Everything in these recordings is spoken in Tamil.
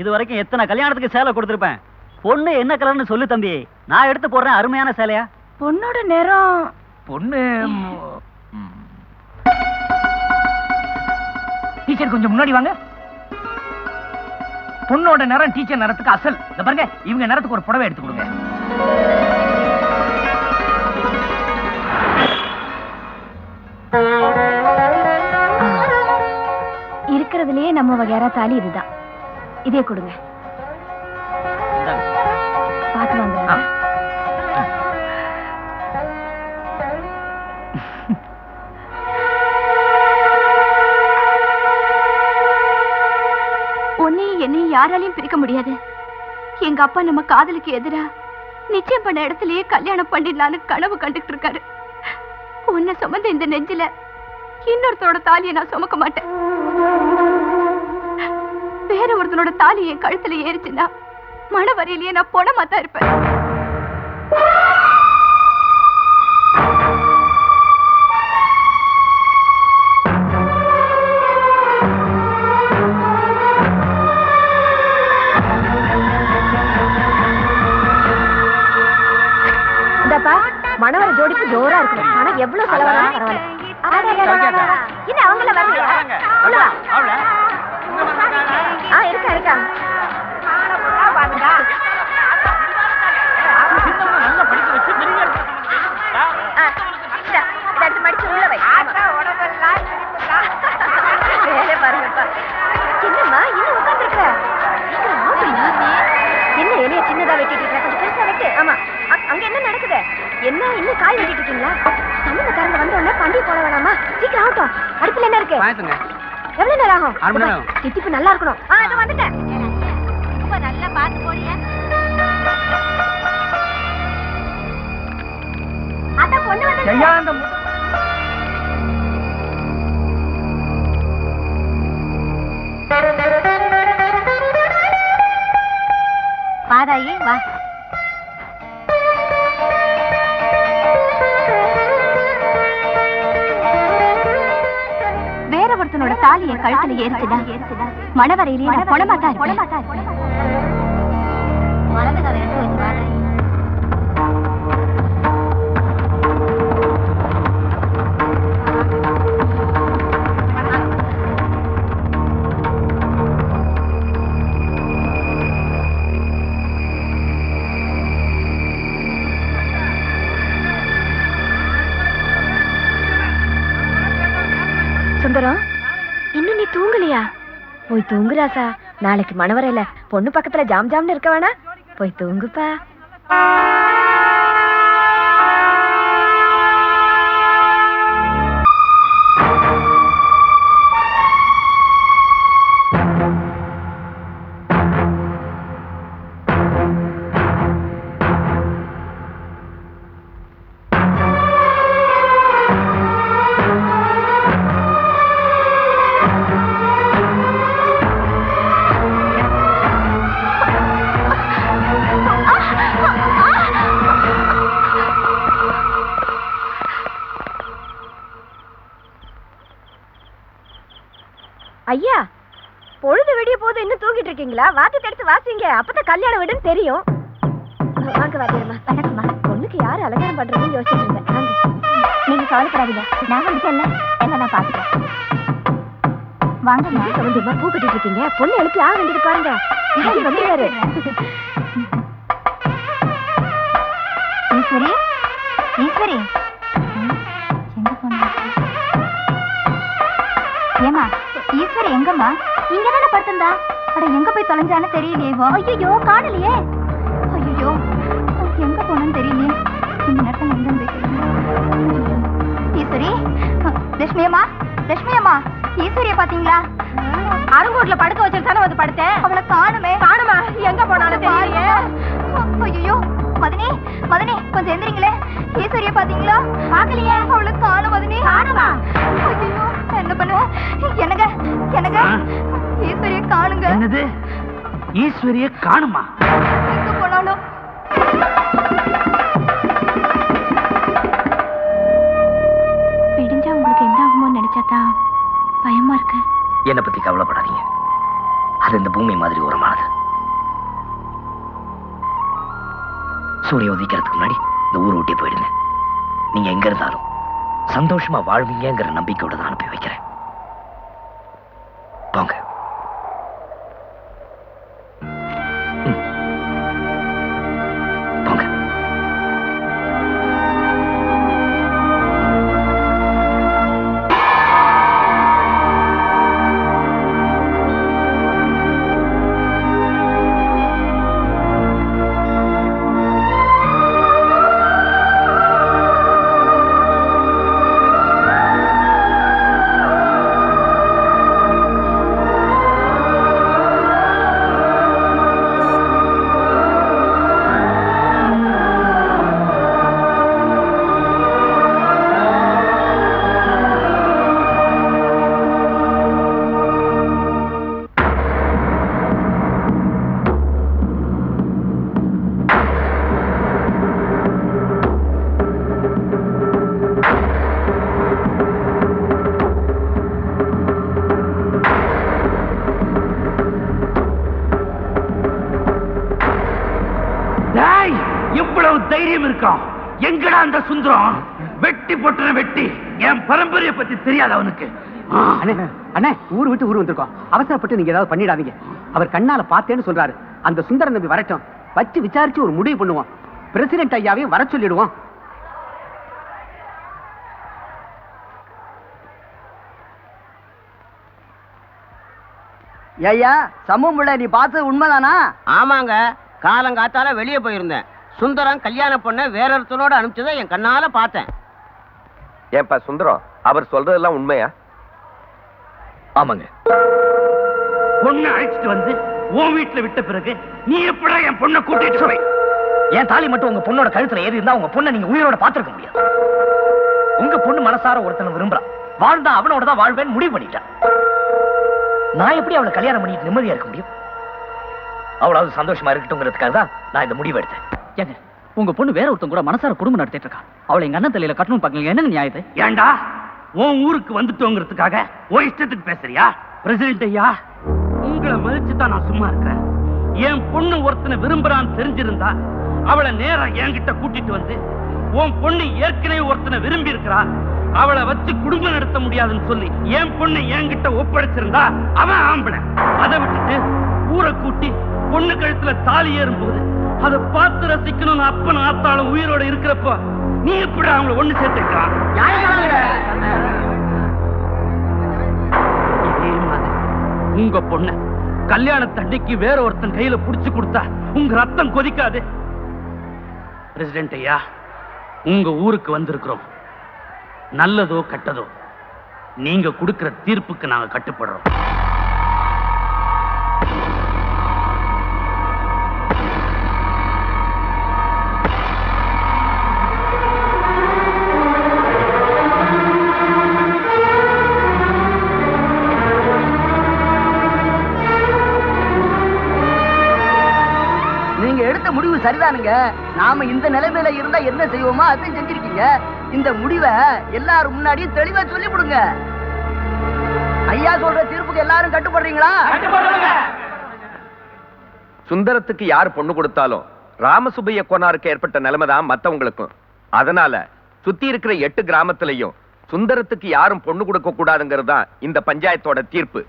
இது வரைக்கும் எத்தனை கல்யாணத்துக்கு சேலை கொடுத்துருப்பேன்? பொண்ணு என்ன கலர்னு சொல்லு தம்பி. நான் எடுத்து போடுறேன் அருமையான சேலையா? பொண்ணோட நேரம் பொண்ணு டீச்சர் கொஞ்சம் முன்னாடி வாங்க. பொண்ணோட நிறம் டீச்சர் நிறத்துக்கு அசல். இந்த பாருங்க இவங்க நிறத்துக்கு ஒரு புடவை எடுத்து கொடுங்க. இருக்கிறதுலயே நம்ம வகையறா தாலி இதுதான். இதே கொடுங்க. பார்த்து. வாங்க உன்னையும் என்னையும் யாராலையும் பிரிக்க முடியாது எங்க அப்பா நம்ம காதலுக்கு எதிரா நிச்சயம் பண்ண இடத்துலயே கல்யாணம் பண்ணிடலான்னு கனவு கண்டுட்டு இருக்காரு உன்னை சுமந்த இந்த நெஞ்சில இன்னொருத்தரோட தாலியை நான் சுமக்க மாட்டேன் வேற ஒருத்தனோட தாலி என் கழுத்துல ஏறிச்சுன்னா மன வரையிலேயே நான் பொணமா தான் இருப்பேன். இந்தப்பா மணவர ஜோடிக்கு ஜோரா இருக்கும் ஆனா எவ்வளவு செலவானாலும் பரவாயில்ல. என்ன அவங்கள வரலையா அங்க என்ன நடக்குது? என்ன இன்னும் காய் வெட்டிட்டு இருக்கீங்களா? சம்மந்தக்காரங்க வந்த உடனே பண்டிகை போட வேணாமா? சீக்கிரம் ஆகட்டும். அடுப்புல என்ன இருக்கு? வாங்கிக்கோங்க. எவ்வளவு நேரம் ஆகும்? அரை மணி நேரம். தித்திப்பு நல்லா இருக்கணும். ஆ, இதோ வந்துட்டேன். நல்லா பார்த்து போடிய அதான் பொண்ணு வந்து ஐயா அந்த மு- பாதாயி வா தாலி என் கழுத்துல ஏறிச்சுடா. மணவரையிலேயே நான் சுந்தரம் தூங்கலையா? போய் தூங்கு ராசா. நாளைக்கு மணவரையில பொண்ணு பக்கத்துல ஜாம் ஜாம்னு இருக்க வேணா போய் தூங்குப்பா. இன்னும் தூங்கிட்டு இருக்கீங்களா எடுத்து வாசிங்க. அப்பதான் கல்யாணம் வீடுன்னு தெரியும். வாங்க வாத்தியம்மா வணக்கம்மா. பொண்ணுக்கு யாரு அலங்காரம் பண்றதுன்னு யோசிச்சுட்டு இருந்தேன். நீங்க கவலைப்படாதீங்க. நான் வந்துட்டேன்ல. என்ன நான் பாத்துக்கிறேன் வாங்கம்மா. சம்பந்தியம்மா பூ கட்டிட்டு இருக்கீங்க. பொண்ணு எழுப்பி ஆக வேண்டியது பாருங்க. வந்துருவாரு ஈஸ்வரி? ஈஸ்வரி? எங்க போனா ஏமா ஈஸ்வரி எங்கம்மா? இங்க தானே படுத்திருந்தா? அட எங்க போய் தொலைஞ்சான்னு தெரியலையே ஐயோ காணலையே. ஐயோ எங்க போனான்னு தெரியலையே. இந்த நேரத்துல எங்க ஈஸ்வரி லட்சுமி அம்மா லட்சுமி அம்மா ஈஸ்வரிய பாத்தீங்களா அருங்கோட்ல படுக்க வச்சுட்டு தானே வந்து படுத்தேன். அவளை காணுமே. காணுமா? எங்க போனாலும் தெரியலையே. ஐயோ மதனி மதனி கொஞ்சம் எந்திரிங்களே. ஈஸ்வரிய பாத்தீங்களா பாக்கலையே அவளை காணும் மதனி. காணுமா? ஐயோ என்ன பண்ணுவேன் எனக்கு எனக்கு ஈஸ்வரிய காணுங்க. என்னது? ஈஸ்வரிய காணுமா? எங்க போனாலும். விடிஞ்சா உங்களுக்கு என்ன ஆகுமோ நினைச்சாதான் பயமா இருக்கு. என்னை பத்தி கவலைப்படாதீங்க. அது இந்த பூமி மாதிரி உரமானது சூரியன் உதிக்கிறதுக்கு முன்னாடி இந்த ஊர் விட்டே போயிடுங்க. நீங்க எங்க இருந்தாலும் சந்தோஷமா வாழ்வீங்கங்கிற நம்பிக்கையோட தான் அனுப்பி வைக்கிறேன். டேய் இவ்வளவு தைரியம் இருக்கான் எங்கடா அந்த சுந்தரம்? வெட்டி போட்டுற வெட்டி. என் பரம்பரைய பத்தி தெரியாது அவனுக்கு. அண்ணே அண்ணே ஊர் விட்டு ஊர் வந்திருக்கோம். அவசரப்பட்டு நீங்க ஏதாவது பண்ணிடாதீங்க. அவர் கண்ணால பார்த்தேன்னு சொல்றாரு. அந்த சுந்தர நம்பி வரட்டும். வச்சு விசாரிச்சு ஒரு முடிவு பண்ணுவோம். பிரசிடென்ட் ஐயாவையும் வர சொல்லிடுவோம். ஐயா சமூகமுள்ள நீ பார்த்தது உண்மைதானா? ஆமாங்க. காலங்காத்தால வெளியே போயிருந்தேன். சுந்தரம் கல்யாண பொண்ணை வேற ஒருத்தனோட அனுப்பிச்சதை என் கண்ணால பார்த்தேன். ஏன்பா சுந்தரம் அவர் சொல்றதெல்லாம் உண்மையா? ஆமாங்க. பொண்ணை அழைச்சிட்டு வந்து உன் வீட்டுல விட்ட பிறகு நீ எப்படா என் பொண்ணை கூட்டிட்டு போய் என் தாலி மட்டும் உங்க பொண்ணோட கழுத்துல ஏறி இருந்தா உங்க பொண்ணை நீங்க உயிரோட பாத்துருக்க முடியாது. உங்க பொண்ணு மனசார ஒருத்தனை விரும்புறான் வாழ்ந்தா அவனோட தான் வாழ்வேன்னு முடிவு பண்ணிட்டான் நான் எப்படி அவளை கல்யாணம் பண்ணிட்டு நிம்மதியா இருக்க முடியும்? அவளாவது சந்தோஷமா இருக்கட்டும்ங்கிறதுக்காக தான் நான் இந்த முடிவு எடுத்தேன். ஏங்க உங்க பொண்ணு வேற ஒருத்தன் கூட மனசார குடும்பம் நடத்திட்டு இருக்கா? அவளை எங்க அண்ணன் தலையில கட்டணும் பாக்கீங்க என்னங்க நியாயத்தை ஏண்டா? உன் ஊருக்கு வந்துட்டோங்கிறதுக்காக உன் இஷ்டத்துக்கு பேசுறியா? பிரசிடென்ட் ஐயா உங்களை மதிச்சு தான் நான் சும்மா இருக்கிறேன். என் பொண்ணு ஒருத்தனை விரும்புறான்னு தெரிஞ்சிருந்தா அவளை நேரா என்கிட்ட கூட்டிட்டு வந்து உன் பொண்ணு ஏற்கனவே ஒருத்தனை விரும்பி இருக்கிறா அவளை வச்சு குடும்பம் நடத்த முடியாதுன்னு சொல்லி என் பொண்ணை என்கிட்ட ஒப்படைச்சிருந்தா அவன் ஆம்பளை. அதை விட்டுட்டு பொண்ணு கழுத்துல தாலி ஏறும்போது அதை பார்த்து ரசிக்கணும்னு அப்பன் ஆத்தாளும் உயிரோட இருக்கிறப்போ நீ எப்படி அவங்கள ஒண்ணு சேர்த்துக்கிறான் இதே மாதிரி உங்க பொண்ண கல்யாணத்தண்டைக்கு வேற ஒருத்தன் கையில புடிச்சு கொடுத்தா உங்க ரத்தம் கொதிக்காது. பிரசிடென்ட் ஐயா உங்க ஊருக்கு வந்திருக்கிறோம். நல்லதோ கெட்டதோ நீங்க கொடுக்கிற தீர்ப்புக்கு நாங்க கட்டுப்படுறோம். நாம இந்த நிலைமையில இருந்தா என்ன செய்வோமோ? அதையும் செஞ்சிருக்கீங்க. இந்த முடிவை எல்லாரும் முன்னாடியும் தெளிவா சொல்லி கொடுங்க. ஐயா சொல்ற தீர்ப்புக்கு எல்லாரும் கட்டுப்படுறீங்களா? சுந்தரத்துக்கு யார் பொண்ணு கொடுத்தாலும் ராமசுப்பைய கோனாருக்கு ஏற்பட்ட நிலைமை தான் மத்தவங்களுக்கும். அதனால சுத்தி இருக்கிற எட்டு கிராமத்திலையும் சுந்தரத்துக்கு யாரும் பொண்ணு கொடுக்க கூடாதுங்கிறது தான் இந்த பஞ்சாயத்தோட தீர்ப்பு.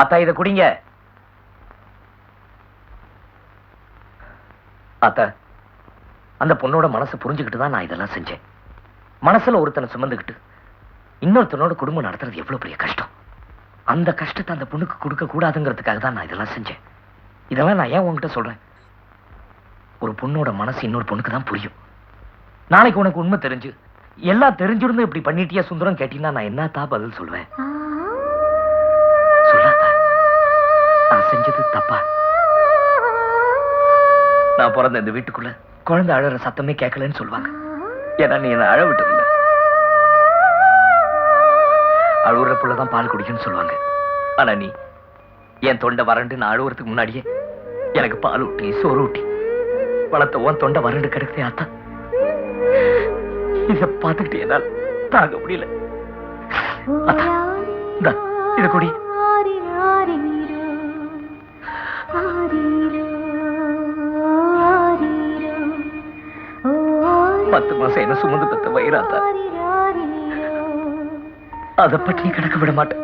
அத்தா இதை குடிங்க. அத்த அந்த பொண்ணோட மனசு புரிஞ்சுக்கிட்டு தான் நான் இதெல்லாம் செஞ்சேன். மனசுல ஒருத்தனை சுமந்துக்கிட்டு இன்னொருத்தனோட குடும்பம் நடத்துறது எவ்வளவு பெரிய கஷ்டம். அந்த கஷ்டத்தை அந்த பொண்ணுக்கு கொடுக்க கூடாதுங்கிறதுக்காக தான் நான் இதெல்லாம் செஞ்சேன். இதெல்லாம் நான் ஏன் உன்கிட்ட சொல்றேன்? ஒரு பொண்ணோட மனசு இன்னொரு பொண்ணுக்கு தான் புரியும். நாளைக்கு உனக்கு உண்மை தெரிஞ்சு எல்லாம் தெரிஞ்சிருந்து இப்படி பண்ணிட்டியா சுந்தரம் கேட்டீங்கன்னா நான் என்ன தான் பதில் சொல்லுவேன் தப்பா நான் பிறந்த இந்த வீட்டுக்குள்ள குழந்தை அழற சத்தமே கேட்கலன்னு சொல்லுவாங்க. ஏன்னா நீ என்ன அழ விட்டதில்ல அழுகுற புள்ளதான் பால் குடிக்குன்னு சொல்லுவாங்க. ஆனா நீ என் தொண்டை வறண்டு நான் அழுகுறதுக்கு முன்னாடியே எனக்கு பால் ஊட்டி சோறு ஊட்டி. வளர்த்த உன் தொண்டை வறண்டு கிடக்குதே ஆத்தா இதை பார்த்துக்கிட்டு என்னால் தாங்க முடியல. இதை இந்தா, பத்து மாசம் என்ன சுமந்து பெத்த வயிறாத்தா அதை பற்றி கிடக்க விட மாட்டேன்.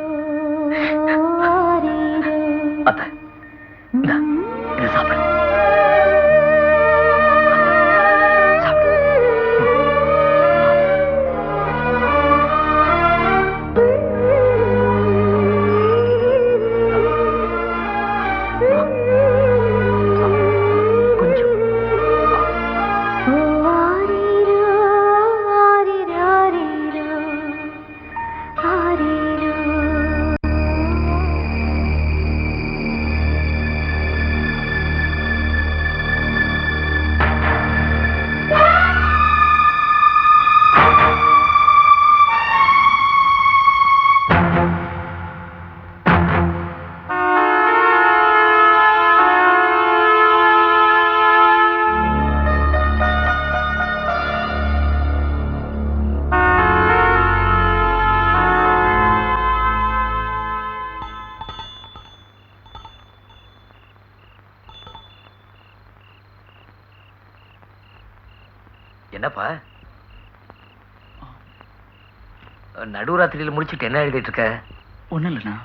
நடுராத்திரியில முடிச்சிட்டு என்ன எழுதிட்டு இருக்க? ஒன்றும் இல்லைண்ணா.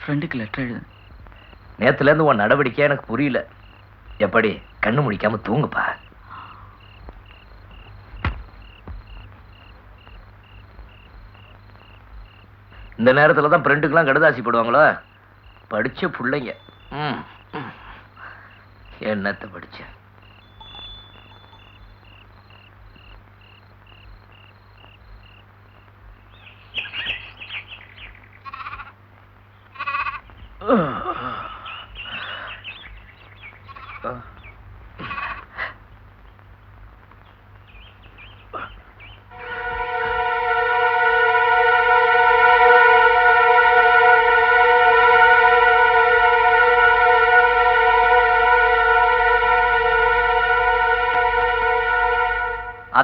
ஃப்ரெண்டுக்கு லெட்டர் எழுது. நேத்துல இருந்து உன் நடவடிக்கை எனக்கு புரியல. எப்படி? கண்ணு முடிக்காம தூங்குப்பா. இந்த நேரத்துல தான் ஃப்ரெண்டுக்கெல்லாம் கடுதாசி போடுவாங்களோ? படிச்ச புள்ளைங்க. ம். என்னத்த படிச்ச?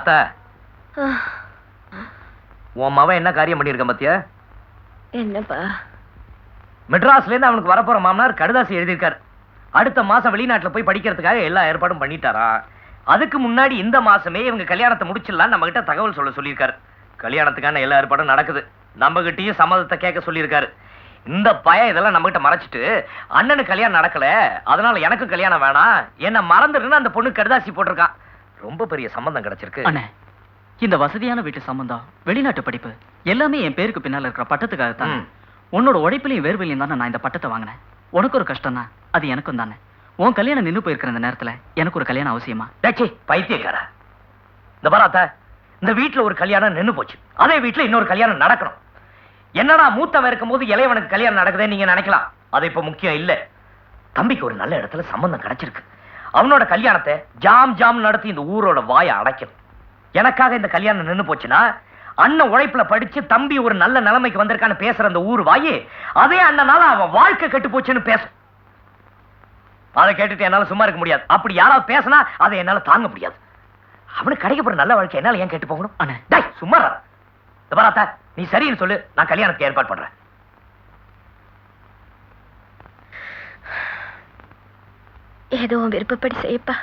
அத்தா. உன் மவன் என்ன காரியம் பண்ணியிருக்க மத்தியா என்னப்பா? மெட்ராஸ்ல இருந்து அவனுக்கு வரப்போற மாமனார் கடுதாசி எழுதியிருக்காரு. அடுத்த மாசம் வெளிநாட்டுல போய் படிக்கிறதுக்காக எல்லா ஏற்பாடும் பண்ணிட்டாரா? அதுக்கு முன்னாடி இந்த மாசமே இவங்க கல்யாணத்தை முடிச்சிடலாம் நம்ம கிட்ட தகவல் சொல்ல சொல்லியிருக்காரு. கல்யாணத்துக்கான எல்லா ஏற்பாடும் நடக்குது. நம்ம கிட்டயும் சம்மதத்தை கேட்க சொல்லியிருக்காரு. இந்த பையன் இதெல்லாம் நம்ம கிட்ட மறைச்சிட்டு அண்ணனுக்கு கல்யாணம் நடக்கல அதனால எனக்கும் கல்யாணம் வேணாம். என்ன மறந்துடுன்னு அந்த பொண்ணு கடுதாசி போட்டிருக்கான் ரொம்ப பெரிய சம்மந்தம் கிடைச்சிருக்கு. அண்ணே இந்த வசதியான வீட்டு சம்பந்தம் வெளிநாட்டு படிப்பு எல்லாமே என் பேருக்கு பின்னால இருக்கிற பட்டத்துக்காக தான். உன்னோட உழைப்புலையும் வேர்வையிலையும் தானே நான் இந்த பட்டத்தை வாங்கினேன். உனக்கு ஒரு கஷ்டம்னா அது எனக்கும் தானே. உன் கல்யாணம் நின்னு போயிருக்கிற இந்த நேரத்துல எனக்கு ஒரு கல்யாணம் அவசியமா? டேச்சி பைத்தியக்கார. இந்த பாராத்த இந்த வீட்ல ஒரு கல்யாணம் நின்னு போச்சு. அதே வீட்ல இன்னொரு கல்யாணம் நடக்கணும். என்னடா மூத்தவன் இருக்கும்போது இளையவனுக்கு கல்யாணம் நடக்குதுன்னு நீங்க நினைக்கலாம். அது இப்ப முக்கியம் இல்ல. தம்பிக்கு ஒரு நல்ல இடத்துல சம்பந்தம் கிடைச்சிருக்கு. அவனோட கல்யாணத்தை ஜாம் ஜாம் நடத்தி இந்த ஊரோட வாயை அடைக்கணும். எனக்காக இந்த கல்யாணம் நின்னு போச்சுன்னா அண்ணன் உழைப்புல படிச்சு தம்பி ஒரு நல்ல நிலைமைக்கு வந்திருக்கான்னு பேசுற அந்த ஊர் வாயி அதே அண்ணனால அவன் வாழ்க்கை கெட்டு போச்சுன்னு பேசும். அதை கேட்டுட்டு என்னால சும்மா இருக்க முடியாது. அப்படி யாராவது பேசினா அதை என்னால தாங்க முடியாது. அவனுக்கு கிடைக்க போற நல்ல வாழ்க்கை என்னால ஏன் கேட்டு போகணும்? அண்ணே. டேய் சும்மா இரு. இந்த பாரு அத்தை, நீ சரின்னு சொல்லு நான் கல்யாணத்துக்கு ஏற்பாடு பண்றேன். ஏதோ விருப்பப்படி செய்யப்பா.